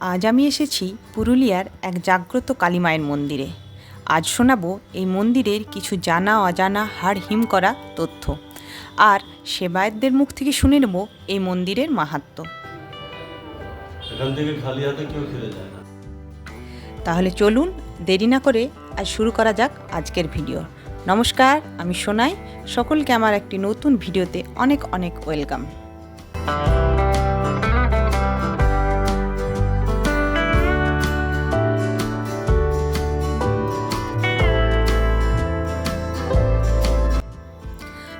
আজ আমি এসেছি পুরুলিয়ার এক জাগ্রত কালীমায়ের মন্দিরে। আজ শোনাব এই মন্দিরের কিছু জানা অজানা হাড় হিম করা তথ্য। আর সেবায়তদের মুখ থেকে শুনে নেব এই মন্দিরের মাহাত্ম্য এখান থেকে খালি হাতে কেউ ফিরে যায় না। তাহলে চলুন দেরি না করে আজ শুরু করা যাক আজকের ভিডিও। নমস্কার আমি সোনাই। সকলকে আমার একটি নতুন ভিডিওতে অনেক অনেক ওয়েলকাম।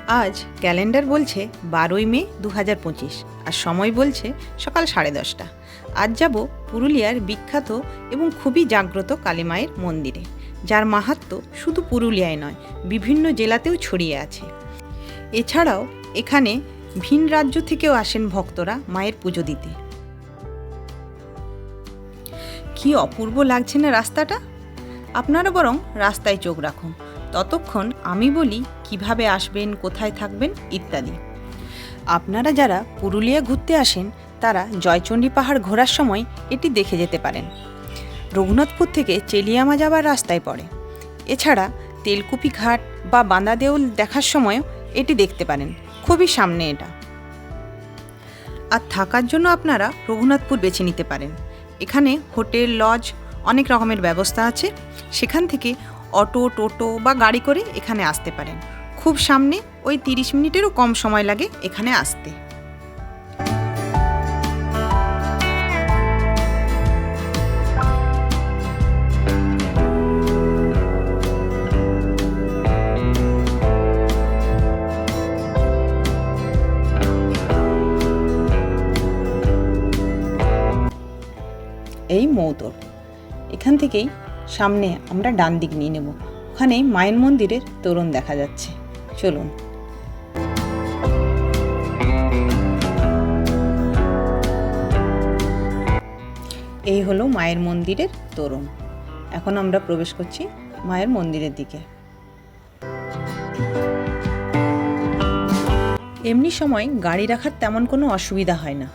আজ ক্যালেন্ডার বলছে বারোই মে দু হাজার পঁচিশ আর সময় বলছে সকাল সাড়ে দশটা। আজ যাব পুরুলিয়ার বিখ্যাত এবং খুবই জাগ্রত কালীমায়ের মন্দিরে, যার মাহাত্ম্য শুধু পুরুলিয়ায় নয়, বিভিন্ন জেলাতেও ছড়িয়ে আছে। এছাড়াও এখানে ভিন রাজ্য থেকেও আসেন ভক্তরা মায়ের পুজো দিতে। কি অপূর্ব লাগছে না রাস্তাটা? আপনারা বরং রাস্তায় চোখ রাখুন। ততক্ষণ আমি বলি কীভাবে আসবেন, কোথায় থাকবেন, ইত্যাদি। আপনারা যারা পুরুলিয়া ঘুরতে আসেন, তারা জয়চণ্ডী পাহাড় ঘোরার সময় এটি দেখে যেতে পারেন। রঘুনাথপুর থেকে চেলিয়ামা যাবার রাস্তায় পড়ে। এছাড়া তেলকুপি ঘাট বা বাঁদাদেউল দেখার সময়ও এটি দেখতে পারেন। খুবই সামনে এটা। আর থাকার জন্য আপনারা রঘুনাথপুর বেছে নিতে পারেন। এখানে হোটেল, লজ অনেক রকমের ব্যবস্থা আছে। সেখান থেকে অটো, টোটো বা গাড়ি করে এখানে আসতে পারেন। খুব সামনে ওই তিরিশ মিনিটেরও কম সময় লাগে এখানে আসতে। এই মৌতর এখান থেকেই সামনে আমরা ডান দিক নিয়ে নেব। ওখানে মায়ের মন্দিরের তোরণ দেখা যাচ্ছে। চলুন। এই হলো মায়ের মন্দিরের তোরণ। এখন আমরা প্রবেশ করছি মায়ের মন্দিরের দিকে। এমনি সময় গাড়ি রাখার তেমন কোনো অসুবিধা হয় না।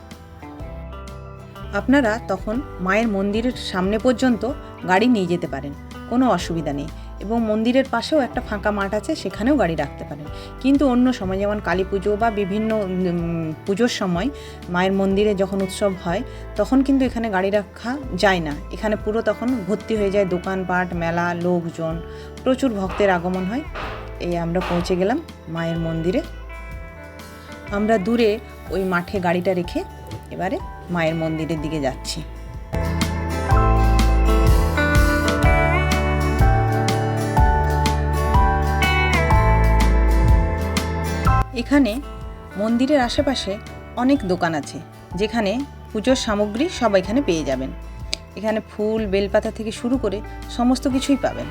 আপনারা তখন মায়ের মন্দিরের সামনে পর্যন্ত গাড়ি নিয়ে যেতে পারেন, কোনো অসুবিধা নেই। এবং মন্দিরের পাশেও একটা ফাঁকা মাঠ আছে, সেখানেও গাড়ি রাখতে পারেন। কিন্তু অন্য সময়, যেমন কালী পুজো বা বিভিন্ন পুজোর সময় মায়ের মন্দিরে যখন উৎসব হয়, তখন কিন্তু এখানে গাড়ি রাখা যায় না। এখানে পুরো তখন ভর্তি হয়ে যায়, দোকানপাট, মেলা, লোকজন। প্রচুর ভক্তের আগমন হয়। এই আমরা পৌঁছে গেলাম মায়ের মন্দিরে। আমরা দূরে ওই মাঠে গাড়িটা রেখে এবারে মায়ের মন্দিরের দিকে যাচ্ছি। এখানে মন্দিরের আশেপাশে অনেক দোকান আছে, যেখানে পুজোর সামগ্রী সব এখানে পেয়ে যাবেন। এখানে ফুল, বেলপাতা থেকে শুরু করে সমস্ত কিছুই পাবেন।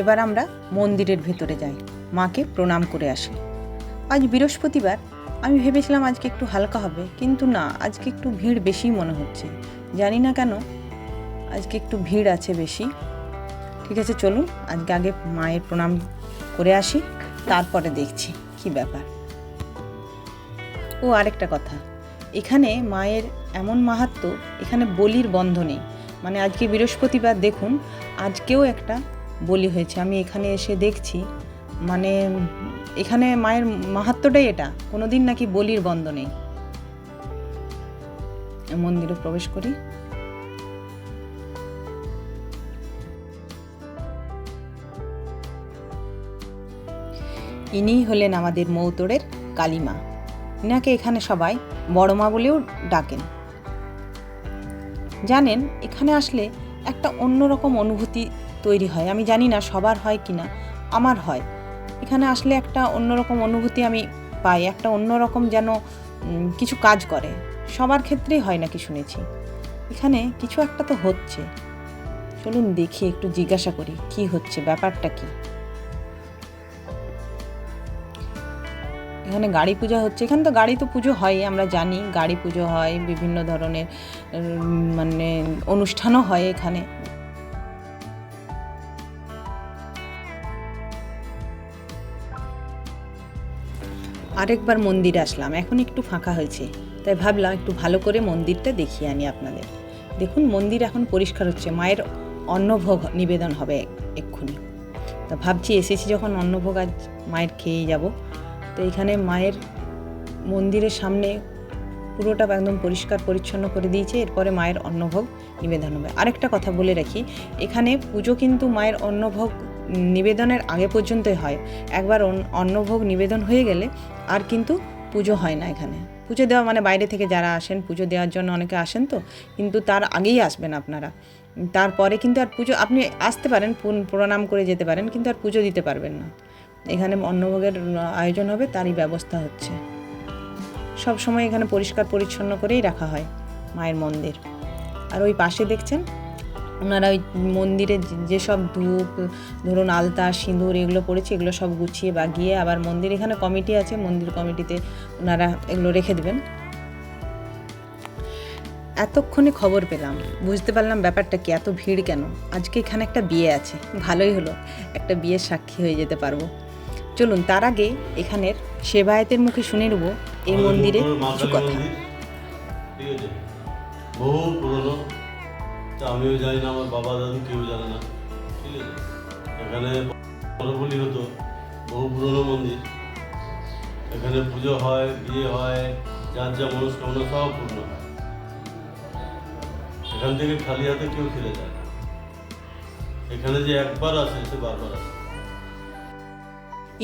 এবার আমরা মন্দিরের ভেতরে যাই। মাকে প্রণাম করে আসি। আজ বৃহস্পতিবার। আমি ভেবেছিলাম আজকে একটু হালকা হবে, কিন্তু না, আজকে একটু ভিড় বেশি মনে হচ্ছে। জানি না কেন, আজকে একটু ভিড় আছে বেশি। ঠিক আছে, চলুন, আজকে আগে মায়ের প্রণাম করে আসি, তারপরে দেখছি কি ব্যাপার। ও, আরেকটা কথা। এখানে মায়ের এমন মাহাত্ম্য, এখানে বলির বন্ধ নেই। মানে আজকে বৃহস্পতিবার, দেখুন, আজকেও একটা বলি হয়েছে, আমি এখানে এসে দেখছি। মানে এখানে মায়ের মাহাত্ম্যটাই এটা, কোনোদিন নাকি বলির বন্ধ নেই। মন্দিরে প্রবেশ করি। ইনিই হলেন আমাদের মৌতরের কালিমা। ইনাকে এখানে সবাই বড় মা বলেও ডাকেন। জানেন, এখানে আসলে একটা অন্যরকম অনুভূতি তৈরি হয়। আমি জানি না সবার হয় কি না আমার হয়। এখানে আসলে একটা অন্যরকম অনুভূতি আমি পাই, একটা অন্যরকম যেন কিছু কাজ করে। সবার ক্ষেত্রেই হয় নাকি শুনেছি। এখানে কিছু একটা তো হচ্ছে। চলুন দেখি, একটু জিজ্ঞাসা করি, কি হচ্ছে, ব্যাপারটা কি? এখানে গাড়ি পূজা হচ্ছে। এখানে তো গাড়ি তো পুজো হয়, আমরা জানি। গাড়ি পুজো হয়, বিভিন্ন ধরনের মানে অনুষ্ঠানও হয় এখানে। আরেকবার মন্দির আসলাম, এখন একটু ফাঁকা হয়েছে। তাই ভাবলাম একটু ভালো করে মন্দিরটা দেখিয়ে আনি আপনাদের। দেখুন, মন্দির এখন পরিষ্কার হচ্ছে, মায়ের অন্নভোগ নিবেদন হবে এক্ষুনি। তা ভাবছি এসেছি যখন অন্নভোগ আজ মায়ের খেয়েই যাব। তো এখানে মায়ের মন্দিরের সামনে পুরোটা একদম পরিষ্কার পরিচ্ছন্ন করে দিয়েছে, এরপরে মায়ের অন্নভোগ নিবেদন হবে। আরেকটা কথা বলে রাখি, এখানে পুজো কিন্তু মায়ের অন্নভোগ নিবেদনের আগে পর্যন্তই হয়। একবার অন্নভোগ নিবেদন হয়ে গেলে আর কিন্তু পুজো হয় না এখানে। পুজো দেওয়া মানে বাইরে থেকে যারা আসেন, পুজো দেওয়ার জন্য অনেকে আসেন তো, কিন্তু তার আগেই আসবেন আপনারা। তারপরে কিন্তু আর পুজো, আপনি আসতে পারেন প্রণাম করে যেতে পারেন, কিন্তু আর পুজো দিতে পারবেন না। এখানে অন্নভোগের আয়োজন হবে, তারই ব্যবস্থা হচ্ছে। সব সময় এখানে পরিষ্কার পরিচ্ছন্ন করেই রাখা হয় মায়ের মন্দির। আর ওই পাশে দেখছেন ওনারা ওই মন্দিরে যে- যেসব ধূপ ধরুন আলতা সিঁদুর এগুলো পড়েছে এগুলো সব গুছিয়ে বাগিয়ে আবার মন্দির এখানে কমিটি আছে মন্দির কমিটিতে ওনারা এগুলো রেখে দেবেন। এতক্ষণে খবর পেলাম বুঝতে পারলাম ব্যাপারটা কি এত ভিড় কেন? আজকে এখানে একটা বিয়ে আছে ভালোই হলো একটা বিয়ের সাক্ষী হয়ে যেতে পারব। চলুন তার আগে এখানের সেবায়েতের মুখে শুনে নেব এই মন্দিরে কিছু কথা। বহু পুরনো তা আমিও জানি না, আমার বাবা, দাদু কেউ জানে না। ঠিক আছে? এখানে বলি হতো, বহু পুরনো মন্দির। এখানে পুজো হয়, বিয়ে হয়, যার যা মনস্কামনা সব পূর্ণ হয়। এখান থেকে খালি হাতে কেউ ফিরে যায় না। এখানে যে একবার আসে, সে বারবার আসে।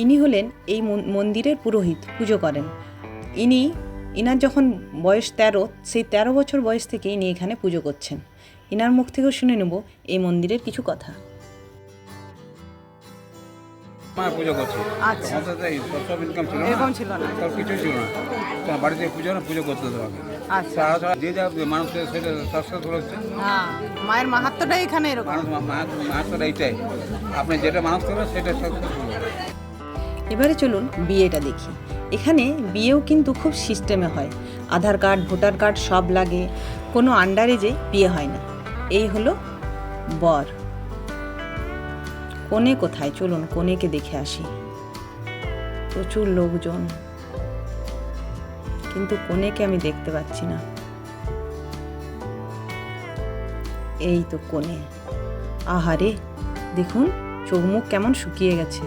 ইনি হলেন এই মন্দিরের পুরোহিত, পুজো করেন। ইনি, ইনার যখন বয়স তেরো, সেই তেরো বছর বয়স থেকে ইনি এখানে পুজো করছেন। ইনার মুখ থেকেও শুনে নেব এই মন্দিরের কিছু কথা। মা পুজো করছে। আচ্ছা। তখন তো এই সব ইনকাম ছিল এরকম না ছিল না। সব কিছুই ছিল না। তো বাড়িতে পুজো না পুজো করতে হতো আগে আচ্ছা। যে যা মানুষের সেটা সস্তা ধরেছে হ্যাঁ মায়ের এখানে এরকম। এইটাই। আপনি যেটা মানুষ করবেন সেটা এবারে চলুন বিয়েটা দেখি। এখানে বিয়েও কিন্তু খুব সিস্টেমে হয়। আধার কার্ড ভোটার কার্ড সব লাগে। কোনো আন্ডারে যে বিয়ে হয় না। এই হলো বর। কোণে কোথায়? চলুন, কোণেকে দেখে আসি। প্রচুর লোকজন। কিন্তু কোণেকে আমি দেখতে পাচ্ছি না। এই তো কোণে। আহারে, দেখুন, চোখ মুখ কেমন শুকিয়ে গেছে।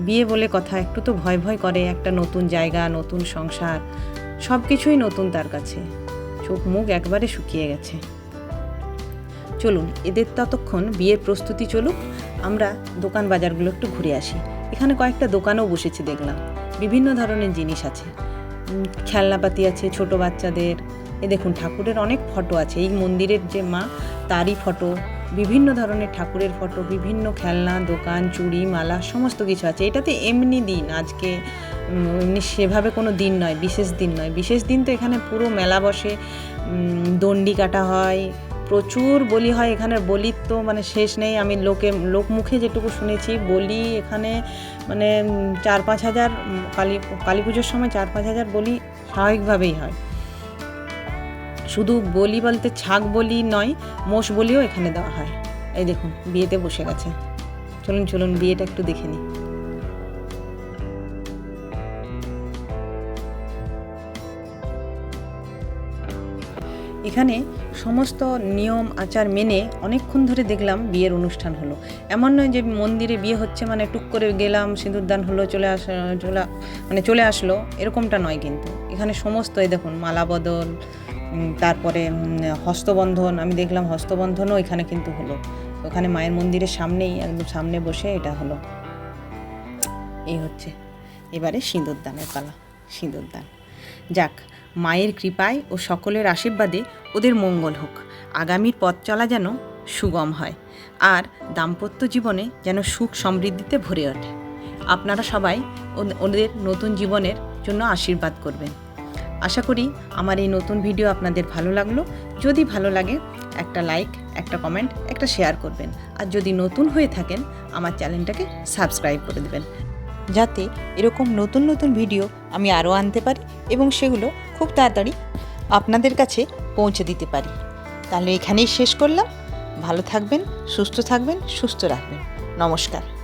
বিয়ে বলে কথা, একটু তো ভয় ভয় করে, একটা নতুন জায়গা, নতুন সংসার সব কিছুই নতুন তার কাছে। চোখ মুখ একবারে শুকিয়ে গেছে। চলুন, এদের ততক্ষণ বিয়ের প্রস্তুতি চলুক। আমরা দোকান বাজারগুলো একটু ঘুরে আসি। এখানে কয়েকটা দোকানও বসেছে দেখলাম। বিভিন্ন ধরনের জিনিস আছে। খেলনাপাতি আছে ছোট বাচ্চাদের। এ দেখুন, ঠাকুরের অনেক ফটো আছে। এই মন্দিরের যে মা, তারই ফটো। বিভিন্ন ধরনের ঠাকুরের ফটো, বিভিন্ন খেলনা, দোকান, চুড়ি, মালা, সমস্ত কিছু আছে। এটাতে এমনি দিন, আজকে এমনি সেভাবে কোনো দিন নয়, বিশেষ দিন নয়। বিশেষ দিন তো এখানে পুরো মেলা বসে। দণ্ডি কাটা হয় প্রচুর বলি হয় এখানের বলির তো মানে শেষ নেই। আমি লোকে লোক মুখে যেটুকু শুনেছি, বলি এখানে মানে চার পাঁচ হাজার, কালী কালী পুজোর সময় চার পাঁচ হাজার বলি স্বাভাবিকভাবেই হয়। শুধু বলি বলতে ছাগ বলি নয়, মোষ বলিও এখানে দেওয়া হয়। এই দেখুন, বিয়েতে বসে গেছে। চলুন চলুন, বিয়েটা একটু দেখে নিই। এখানে সমস্ত নিয়ম, আচার মেনে অনেকক্ষণ ধরে দেখলাম বিয়ের অনুষ্ঠান হলো। এমন নয় যে মন্দিরে বিয়ে হচ্ছে মানে টুক করে গেলাম সিঁদুরদান হলো, চলে আস, চলে মানে চলে আসলো, এরকমটা নয় কিন্তু। এখানে সমস্ত এই দেখুন, মালা বদল তারপরে হস্তবন্ধন, আমি দেখলাম হস্তবন্ধনও এখানে কিন্তু হলো। ওখানে মায়ের মন্দিরের সামনেই, একদম সামনে বসে এটা হলো। এই হচ্ছে। এবারে সিঁদুরদানের পালা সিঁদুরদান যাক মায়ের কৃপায় ও সকলের আশীর্বাদে ওদের মঙ্গল হোক। আগামীর পথ চলা যেন সুগম হয়, আর দাম্পত্য জীবনে যেন সুখ সমৃদ্ধিতে ভরে ওঠে। আপনারা সবাই ওদ- ওদের নতুন জীবনের জন্য আশীর্বাদ করবেন। আশা করি আমার এই নতুন ভিডিও আপনাদের ভালো লাগল। যদি ভালো লাগে, একটা লাইক, একটা কমেন্ট, একটা শেয়ার করবেন। আর যদি নতুন হয়ে থাকেন, আমার চ্যানেলটাকে সাবস্ক্রাইব করে দেবেন। যাতে এরকম নতুন নতুন ভিডিও আমি আরও আনতে পারি এবং সেগুলো খুব তাড়াতাড়ি আপনাদের কাছে পৌঁছে দিতে পারি। তাহলে এখানেই শেষ করলাম। ভালো থাকবেন, সুস্থ থাকবেন, সুস্থ রাখবেন। নমস্কার।